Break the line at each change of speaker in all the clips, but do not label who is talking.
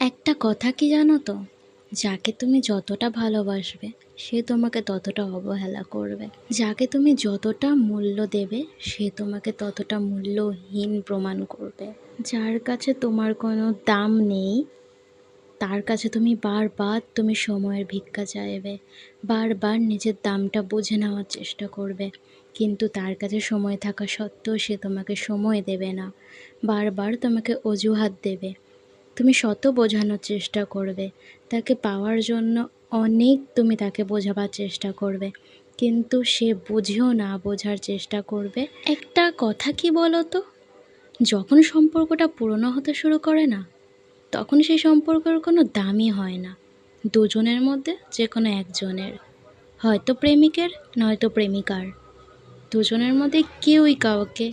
একটা কথা কি জানো তো? যাকে তুমি যতটা ভালোবাসবে, সে তোমাকে ততটা অবহেলা করবে। যাকে তুমি যতটা মূল্য দেবে, সে তোমাকে ততটা মূল্যহীন প্রমাণ করবে। যার কাছে তোমার কোনো দাম নেই, তার কাছে তুমি বারবার তুমি সময়ের ভিক্ষা চাইবে, বারবার নিজের দামটা বুঝে নেওয়ার চেষ্টা করবে। কিন্তু তার কাছে সময় থাকা সত্ত্বেও সে তোমাকে সময় দেবে না, বারবার তোমাকে অজুহাত দেবে। তুমি শত বোঝানোর চেষ্টা করবে। তাকে পাওয়ার জন্য অনেক তুমি তাকে বোঝাবার চেষ্টা করবে। কিন্তু সে বুঝেও না বোঝার চেষ্টা করবে। একটা কথা কি বলো তো যখন সম্পর্কটা পুরনো হতে শুরু করে না, তখন সেই সম্পর্কের কোনো দামই হয় না। দুজনের মধ্যে যে কোনো একজনের। হয়তো প্রেমিকের, নয়তো প্রেমিকার। দুজনের মধ্যে কেউই কাউকে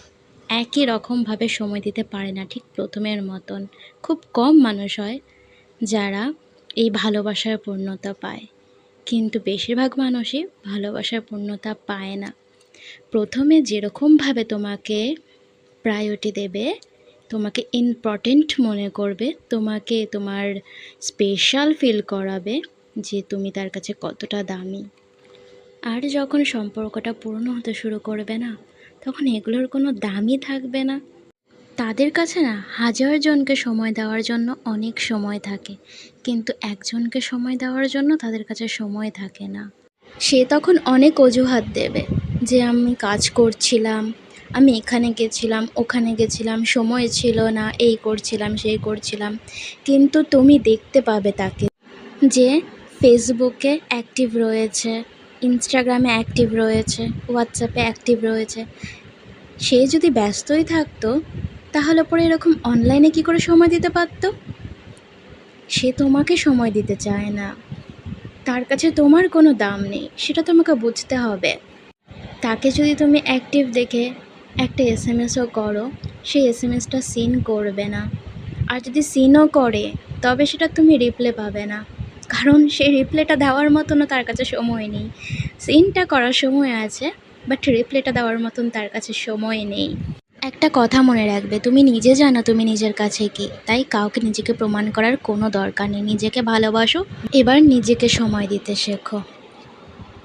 একই রকমভাবে সময় দিতে পারে না ঠিক প্রথমের মতন। খুব কম মানুষ হয় যারা এই ভালোবাসার পূর্ণতা পায়। কিন্তু বেশিরভাগ মানুষই ভালোবাসার পূর্ণতা পায় না। প্রথমে যেরকমভাবে তোমাকে প্রায়োরিটি দেবে, তোমাকে ইম্পর্টেন্ট মনে করবে, তোমাকে তোমার স্পেশাল ফিল করাবে যে তুমি তার কাছে কতটা দামি। আর যখন সম্পর্কটা পুরনো হতে শুরু করবে না তখন এগুলোর কোনো দামই থাকবে না। তাদের কাছে না হাজার জনকে সময় দেওয়ার জন্য অনেক সময় থাকে, কিন্তু একজনকে সময় দেওয়ার জন্য তাদের কাছে সময় থাকে না। সে তখন অনেক অজুহাত দেবে যে, আমি কাজ করছিলাম, আমি এখানে গেছিলাম, ওখানে গেছিলাম, সময় ছিল না, এই করছিলাম, সেই করছিলাম। কিন্তু তুমি দেখতে পাবে তাকে যে ফেসবুকে অ্যাক্টিভ রয়েছে ইনস্টাগ্রামে অ্যাক্টিভ রয়েছে হোয়াটসঅ্যাপে অ্যাক্টিভ রয়েছে। সে যদি ব্যস্তই থাকতো, তাহলে পরে এরকম অনলাইনে কি করে সময় দিতে পারতো? সে তোমাকে সময় দিতে চায় না। তার কাছে তোমার কোনো দাম নেই, সেটা তোমাকে বুঝতে হবে। তাকে যদি তুমি অ্যাক্টিভ দেখে একটা এস এম এসও করো, সেই এস এম এসটা সিন করবে না। আর যদি সিনও করে, তবে সেটা তুমি রিপ্লে পাবে না। কারণ সে রিপ্লেটা দেওয়ার মতনও তার কাছে সময় নেই। সিনটা করার সময় আছে বাট রিপ্লেটা দেওয়ার মতন তার কাছে সময় নেই। একটা কথা মনে রাখবে, তুমি নিজে জানো তুমি নিজের কাছে কি, তাই কাউকে নিজেকে প্রমাণ করার কোনো দরকার নেই। নিজেকে ভালোবাসো, এবার নিজেকে সময় দিতে শেখো।